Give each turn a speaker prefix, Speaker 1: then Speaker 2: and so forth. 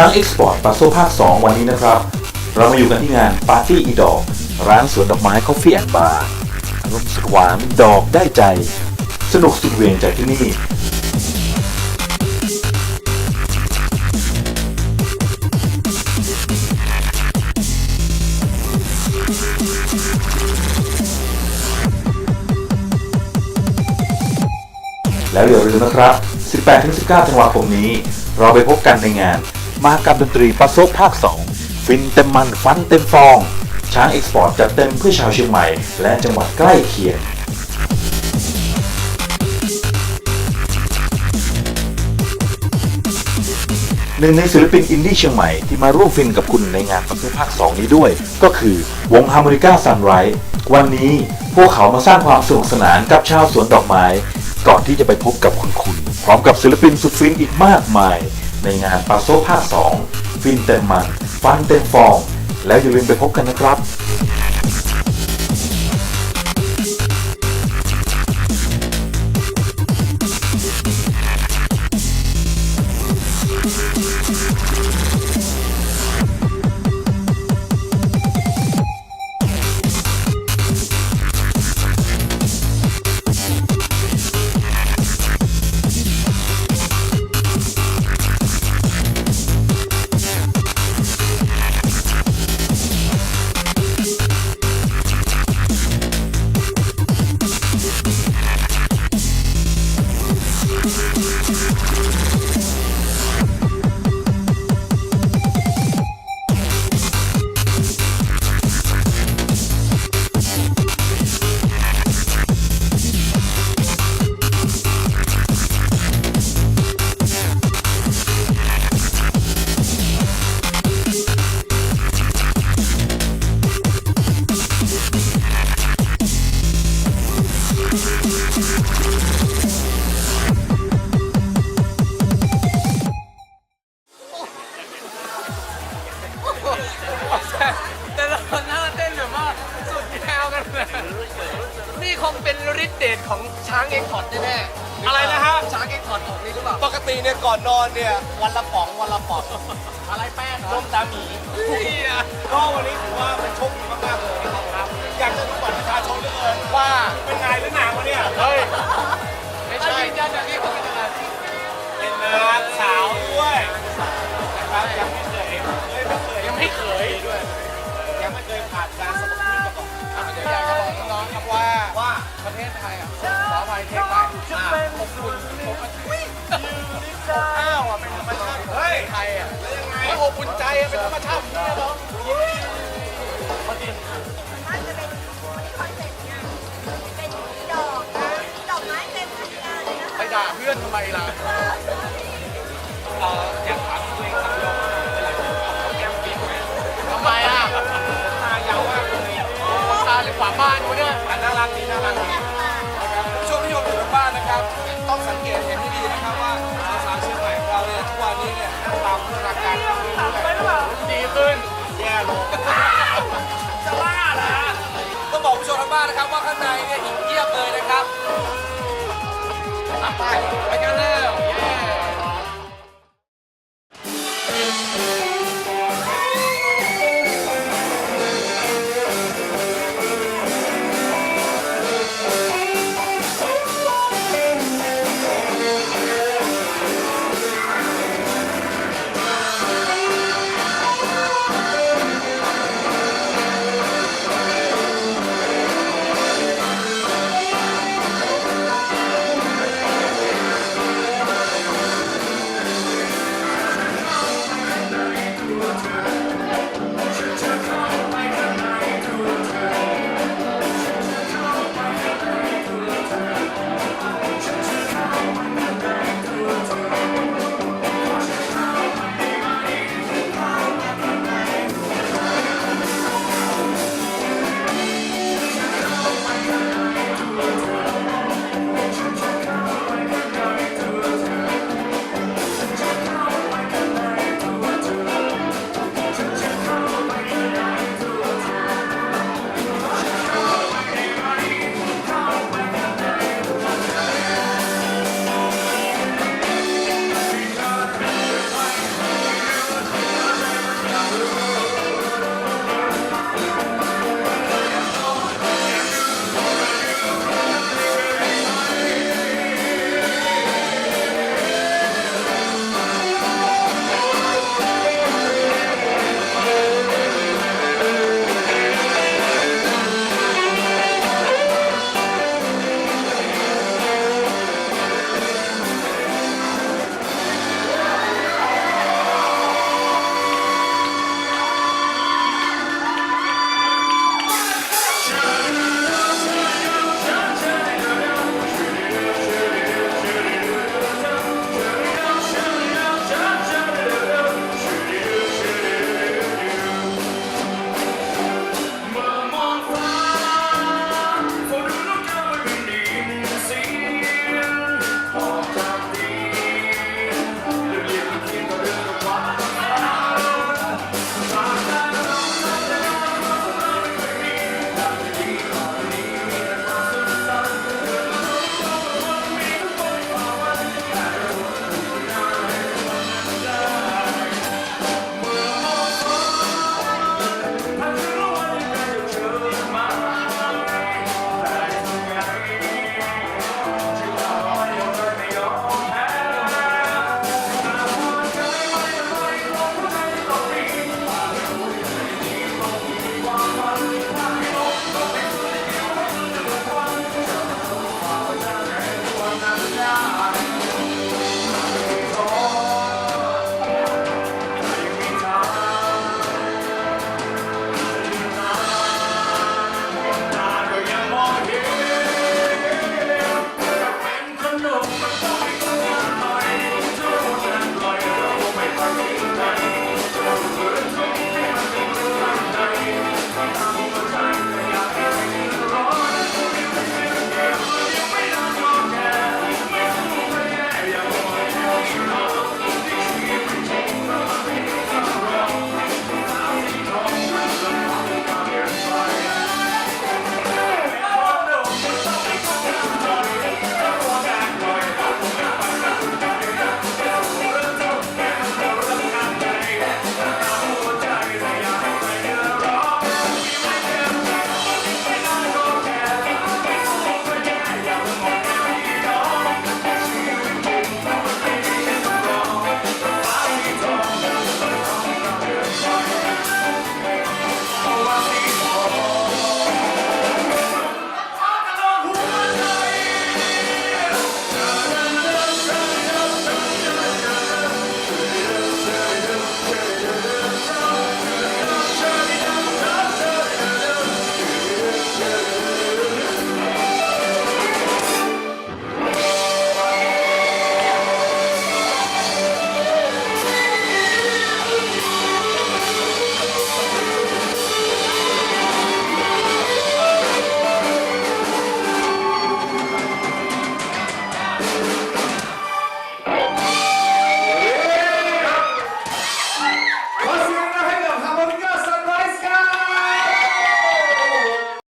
Speaker 1: ช้างเอ็กซ์พอร์ตปาโซภาค 2 วันนี้นะครับ เรามาอยู่กันที่งานปาร์ตี้อีดอก ร้านสวนดอกไม้คอฟฟี่แอนด์บาร์อารมณ์สหวานดอกได้ใจ สนุกสุดเวียงจากที่นี่ แล้วอย่าลืมนะครับ 18-19 ธันวาคมนี้ เราไปพบกันในงาน มหกรรมดนตรีปาโซภาค 2 ฟินเต็มมันฟันเต็มฟอง ช้างเอ็กซ์พอร์ตจัดเต็มเพื่อชาวเชียงใหม่ และจังหวัดใกล้เคียงหนึ่งในศิลปินอินดี้เชียงใหม่ที่มาร่วมฟินกับคุณในงานปาโซภาค 2 นี้ด้วย ก็คือวงฮาร์โมนิก้าซันไรท์วันนี้พวกเขามาสร้างความสนุกสนานกับชาวสวนดอกไม้ ก่อนที่จะไปพบกับคุณคุณ พร้อมกับศิลปินสุดฟินอีกมากมาย ในงานปาโซภาค2ฟินเต็มมันฟันเต็มฟอง แล้วอย่าลืมไปพบกันนะครับ
Speaker 2: กติเนี่
Speaker 3: ยก่อนนอนเนี่ยวันละป๋องวันละป๋อง
Speaker 2: อะไรแป้งเหร
Speaker 3: ต้
Speaker 2: อ
Speaker 3: มตาหมีก็วันนี้ถือว่าเป็นโชคดีมากๆเลยนะครับอยากจะรู้บัตรประชาชนเหลือเกินว่าเป็นไงหรือหนังวะเนี่ยเฮ้ย
Speaker 2: ไม่ใช่ยืนยันอย่างนี้ผมเป็นอะไร
Speaker 3: เป็นนางสาวด้วยนะครับยังไม่เคยเอ้ยไม่เคย
Speaker 2: ยังไม่เคย
Speaker 3: ด้วยยังไม่เคยผ่านการสมัครมาก่อน
Speaker 2: อะเดี๋ยวอยากจะบอกน้องๆครับว่า
Speaker 3: ว่า
Speaker 2: ประเทศไทยอะขออภัยเทคใหม่อะขอบคุณขอบคุณ
Speaker 3: อ
Speaker 2: บอุ่นใจเป็นธรรมชาติเนี่ยน้อง
Speaker 4: มันจะเป็นคอนเซ็ปต์เนี่ยเป็นดอกนะดอกไม้เต็มทุ่งนเลยนะคะ
Speaker 2: ไปด่าเพื่อนทำไมล่ะ
Speaker 3: เอ่อางในเนี่ยหินเยียบเลยนะ